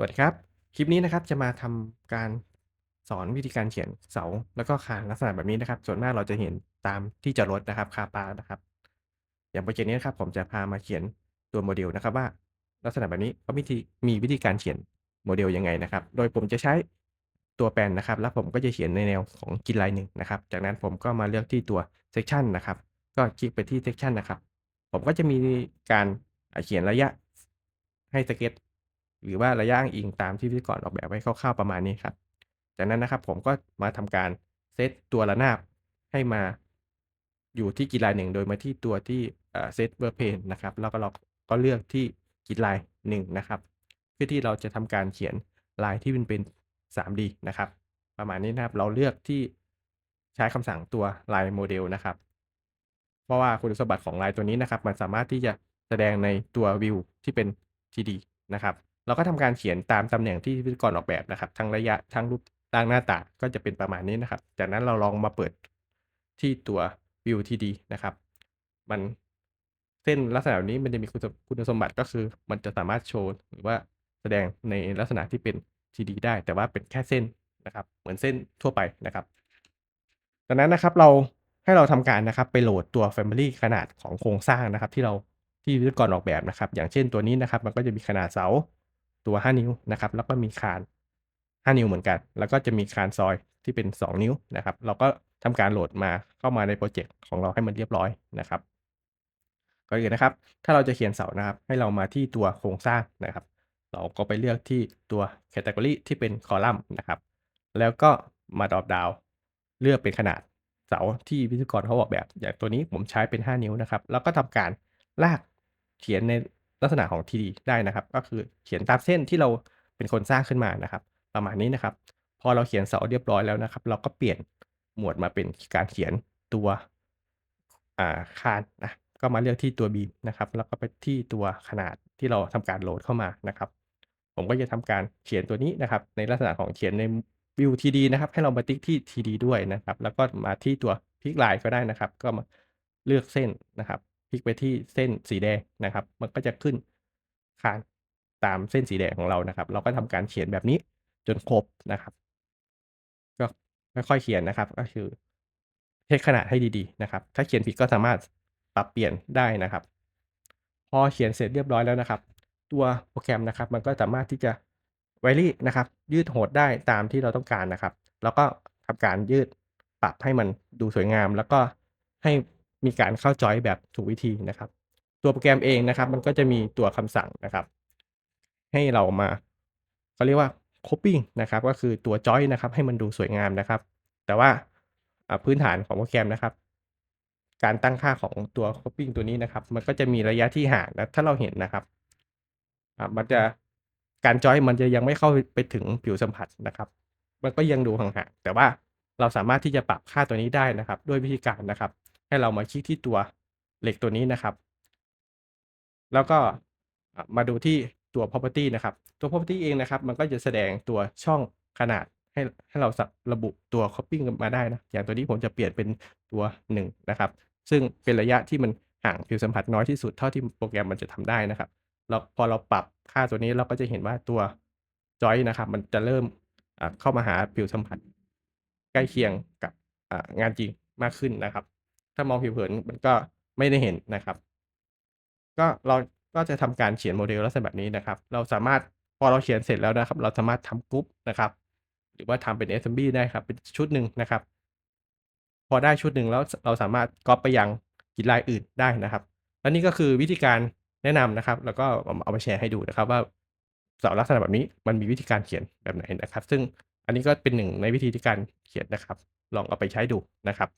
สวัสดีครับ คลิปนี้นะครับจะมาทำการสอนวิธีการเขียนเสาแล้วก็คานลักษณะแบบนี้นะครับ ส่วนมากเราจะเห็นตามที่จอดรถนะครับคาปานะครับ อย่างโปรเจกต์นี้นะครับ ผมจะพามาเขียนตัวโมเดลนะครับว่า ลักษณะแบบนี้เขามีวิธีมีวิธีการเขียนโมเดลยังไงนะครับ โดยผมจะใช้ตัวแปลนนะครับ แล้วผมก็จะเขียนในแนวของกินลายหนึ่งนะครับ จากนั้นผมก็มาเลือกที่ตัว section นะครับ ก็คลิกไปที่ section นะครับ ผมก็จะมีการเขียนระยะให้สเก็ต หรือว่าระยะอ้างอิงตามที่พิธีกรออกแบบไว้คร่าวๆประมาณนี้ครับ จากนั้นนะครับผมก็มาทำการเซตตัวระนาบให้มาอยู่ที่กีฬาหนึ่งโดยมาที่ตัวที่เซตเวอร์เพนนะครับ แล้วก็เราก็เลือกที่กีฬาหนึ่งนะครับ เพื่อที่เราจะทำการเขียนลายที่มันเป็น 3D นะครับ ประมาณนี้นะครับ เราเลือกที่ใช้คำสั่งตัวลายโมเดลนะครับ เพราะว่าคุณสมบัติของลายตัวนี้นะครับ มันสามารถที่จะแสดงในตัววิวที่เป็น 3D นะครับ เราก็ทำการเขียนตามตำแหน่งที่พิธีกรออกแบบนะครับ ทั้งระยะทั้งรูปร่างหน้าตาก็จะเป็นประมาณนี้นะครับ จากนั้นเราลองมาเปิดที่ตัววิว 3D นะครับ มันเส้นลักษณะนี้มันจะมีคุณสมบัติก็คือ มันจะสามารถโชว์หรือว่าแสดงในลักษณะที่เป็น 3D ได้ แต่ว่าเป็นแค่เส้นนะครับ เหมือนเส้นทั่วไปนะครับ จากนั้นนะครับเราให้เราทำการนะครับไปโหลดตัว Family ขนาดของโครงสร้างนะครับ ที่เราที่วิศวกรออกแบบนะครับ อย่างเช่นตัวนี้นะครับ มันก็จะมีขนาดเสา ตัว 5 นิ้วนะครับ แล้วก็มีคาน 5 นิ้วเหมือนกัน แล้วก็จะมีคานซอยที่เป็น 2 นิ้วนะครับ เราก็ทำการโหลดมาเข้ามาในโปรเจกต์ของเราให้มันเรียบร้อยนะครับก่อนอื่นนะครับ ถ้าเราจะเขียนเสานะครับ ให้เรามาที่ตัวโครงสร้างนะครับ เราก็ไปเลือกที่ตัว Category ที่เป็นคอลัมน์นะครับ แล้วก็มาดรอปดาวเลือกเป็นขนาดเสาที่วิศวกรเขาออกแบบ อย่างตัวนี้ผมใช้เป็น 5 นิ้วนะครับ แล้วก็ทำการลากเขียนใน ลักษณะของ 3D ได้นะครับ ก็คือเขียนตามเส้นที่เราเป็นคนสร้างขึ้นมานะครับ ประมาณนี้นะครับ พอเราเขียนเสาเรียบร้อยแล้วนะครับ เราก็เปลี่ยนหมวดมาเป็นการเขียนตัวอ่าคานนะก็มาเลือกที่ตัว beam นะครับ แล้วก็ไปที่ตัวขนาดที่เราทำการโหลดเข้ามานะครับ ผมก็จะทำการเขียนตัวนี้นะครับ ในลักษณะของเขียนในวิว 3D นะครับ ให้เรามาติ๊กที่ 3D ด้วยนะครับ แล้วก็มาที่ตัวพลิกไลน์ก็ได้นะครับ ก็มาเลือกเส้นนะครับ พลิกไปที่เส้นสีแดงนะครับ มันก็จะขึ้นคานตามเส้นสีแดงของเรานะครับ เราก็ทำการเขียนแบบนี้จนครบนะครับ ก็ค่อยๆเขียนนะครับ ก็คือเช็คขนาดให้ดีๆนะครับ ถ้าเขียนผิดก็สามารถปรับเปลี่ยนได้นะครับ พอเขียนเสร็จเรียบร้อยแล้วนะครับ ตัวโปรแกรมนะครับ มันก็สามารถที่จะไวรี่นะครับ ยืดโหดได้ตามที่เราต้องการนะครับ แล้วก็ทำการยืดปรับให้มันดูสวยงาม แล้วก็ให้ มีการเข้าจอยแบบถูกวิธีนะครับ ตัวโปรแกรมเองนะครับ มันก็จะมีตัวคำสั่งนะครับ ให้เรามาเขาเรียกว่า coping นะครับ ก็คือตัวจอยนะครับ ให้มันดูสวยงามนะครับ แต่ว่าพื้นฐานของโปรแกรมนะครับ การตั้งค่าของตัว coping ตัวนี้นะครับ มันก็จะมีระยะที่ห่างนะถ้าเราเห็นนะครับมันจะการจอยมันจะยังไม่เข้าไปถึงผิวสัมผัสนะครับ มันก็ยังดูห่างๆแต่ว่าเราสามารถที่จะปรับค่าตัวนี้ได้นะครับ ด้วยวิธีการนะครับ ให้เรามาคลิกที่ตัวเหล็กตัวนี้นะครับ แล้วก็มาดูที่ตัว property นะครับ ตัว property เองนะครับ มันก็จะแสดงตัวช่องขนาดให้ให้เราสับระบุตัว cropping มาได้นะ อย่างตัวนี้ผมจะเปลี่ยนเป็นตัว 1 นะครับ ซึ่งเป็นระยะที่มันห่างผิวสัมผัสน้อยที่สุดเท่าที่โปรแกรมมันจะทำได้นะครับเราพอเราปรับค่าตัวนี้เราก็จะเห็นว่าตัว joint นะครับ มันจะเริ่มเข้ามาหาผิวสัมผัส ใกล้เคียงกับงานจริงมากขึ้นนะครับ ถ้ามองผิวเผินมันก็ไม่ได้เห็นนะครับ ก็เราก็จะทำการเขียนโมเดลลักษณะแบบนี้นะครับ เราสามารถพอเราเขียนเสร็จแล้วนะครับ เราสามารถทำกรุ๊ปนะครับ หรือว่าทำเป็น assembly ได้ครับ เป็นชุดหนึ่งนะครับ พอได้ชุดหนึ่งแล้วเราสามารถก๊อปไปยังกิจลายอื่นได้นะครับ และนี่ก็คือวิธีการแนะนำนะครับ แล้วก็เอามาแชร์ให้ดูนะครับ ว่าสาลักษณะแบบนี้มันมีวิธีการเขียนแบบไหนนะครับ ซึ่งอันนี้ก็เป็นหนึ่งในวิธีการเขียนนะครับ ลองเอาไปใช้ดูนะครับ